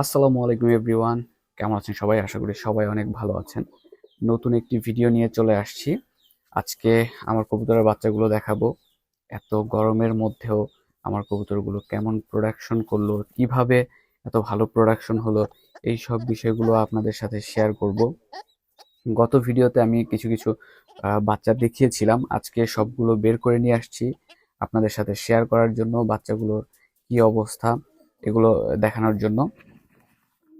আসসালামু আলাইকুম এভরিওয়ান। কেমন আছেন সবাই? আশা করি সবাই অনেক ভালো আছেন। নতুন একটি ভিডিও নিয়ে চলে আসছি। আজকে আমার কবুতরের বাচ্চাগুলো দেখাবো। এত গরমের মধ্যেও আমার কবুতরগুলো কেমন প্রোডাকশন করল, কীভাবে এত ভালো প্রোডাকশন হলো, এই সব বিষয়গুলো আপনাদের সাথে শেয়ার করব। গত ভিডিওতে আমি কিছু কিছু বাচ্চা দেখিয়েছিলাম। আজকে সবগুলো বের করে নিয়ে আসছি আপনাদের সাথে শেয়ার করার জন্য বাচ্চাগুলোর কি অবস্থা, এগুলো দেখানোর জন্য।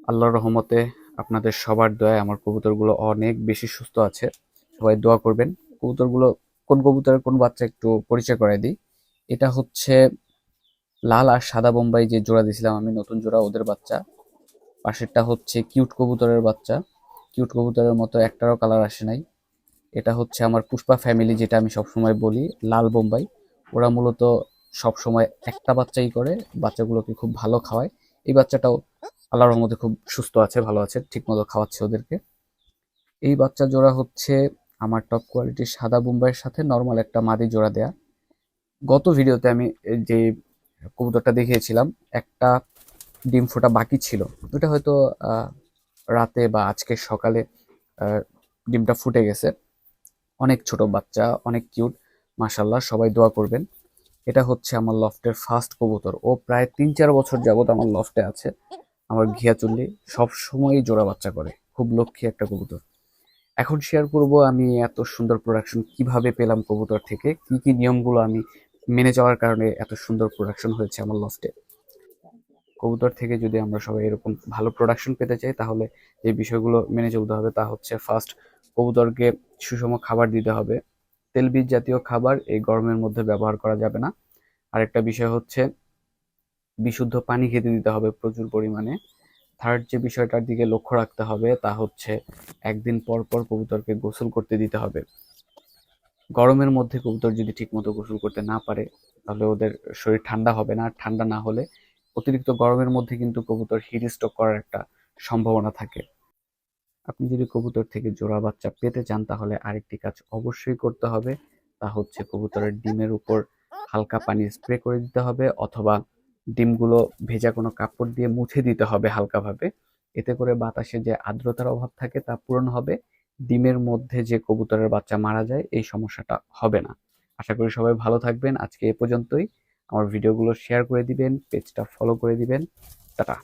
আল্লাহর রহমতে আপনাদের সবার দয়ায় আমার কবুতরগুলো অনেক বেশি সুস্থ আছে। সবাই দোয়া করবেন। কবুতরগুলো, কোন কবুতরের কোন বাচ্চা একটু পরিচয় করে দিই। এটা হচ্ছে লাল আর সাদা বোম্বাই যে জোড়া দিয়েছিলাম আমি, নতুন জোড়া ওদের বাচ্চা। পাশেরটা হচ্ছে কিউট কবুতরের বাচ্চা। কিউট কবুতরের মতো একটারও কালার আসে নাই। এটা হচ্ছে আমার পুষ্পা ফ্যামিলি যেটা আমি সবসময় বলি, লাল বোম্বাই। ওরা মূলত সবসময় একটা বাচ্চাই করে, বাচ্চাগুলোকে খুব ভালো খাওয়ায়। এই বাচ্চাটাও আল্লাহর মধ্যে খুব সুস্থ আছে, ভালো আছে, ঠিকমতো খাওয়াচ্ছে ওদেরকে। এই বাচ্চা জোড়া হচ্ছে আমার টপ কোয়ালিটির সাদা বোম্বাইয়ের সাথে নর্মাল একটা মাদি জোড়া দেয়া। গত ভিডিওতে আমি যে কবুতরটা দেখিয়েছিলাম, একটা ডিম ফোটা বাকি ছিল। ওটা হয়তো রাতে বা আজকে সকালে ডিমটা ফুটে গেছে। অনেক ছোট বাচ্চা, অনেক কিউট মাশাল্লাহ সবাই দোয়া করবেন। এটা হচ্ছে আমার লফটের ফার্স্ট কবুতর। ও প্রায় তিন চার বছর যাবত আমার লফটে আছে। আমার ঘিয়া চুল্লি সব সময়ই জোড়া বাচ্চা করে, খুব লক্ষ্মী একটা কবুতর। এখন শেয়ার করব আমি এত সুন্দর প্রোডাকশন কীভাবে পেলাম কবুতর থেকে, কি কি নিয়মগুলো আমি মেনে যাওয়ার কারণে এত সুন্দর প্রোডাকশন হয়েছে আমার লফটে কবুতর থেকে যদি আমরা সবাই এরকম ভালো প্রোডাকশন পেতে চাই, তাহলে যে বিষয়গুলো মেনে চলতে হবে তা হচ্ছে ফার্স্ট কবুতরকে সুষম খাবার দিতে হবে। তেলবীজ জাতীয় খাবার এই গরমের মধ্যে ব্যবহার করা যাবে না। আরেকটা বিষয় হচ্ছে বিশুদ্ধ পানি খেতে দিতে হবে প্রচুর পরিমাণে। থার্ড যে বিষয়টার দিকে লক্ষ্য রাখতে হবে তা হচ্ছে একদিন পর পর কবুতরকে গোসল করতে দিতে হবে। গরমের মধ্যে কবুতর যদি ঠিকমতো গোসল করতে না পারে, তাহলে ওদের শরীর ঠান্ডা হবে না। ঠান্ডা না হলে অতিরিক্ত গরমের মধ্যে কিন্তু কবুতর হিট স্ট্রোক করার একটা সম্ভাবনা থাকে। আপনি যদি কবুতর থেকে জোড়া বাচ্চা পেতে চান, তাহলে আরেকটি কাজ অবশ্যই করতে হবে। তা হচ্ছে কবুতরের ডিমের উপর হালকা পানি স্প্রে করে দিতে হবে, অথবা ডিমগুলো ভেজা কোনো কাপড় দিয়ে মুছে দিতে হবে হালকাভাবে। এতে করে বাতাসে যে আর্দ্রতার অভাব থাকে তা পূরণ হবে। ডিমের মধ্যে যে কবুতরের বাচ্চা মারা যায়, এই সমস্যাটা হবে না। আশা করি সবাই ভালো থাকবেন। আজকে এ পর্যন্তই। আমার ভিডিওগুলো শেয়ার করে দিবেন, পেজটা ফলো করে দিবেন। টাটা।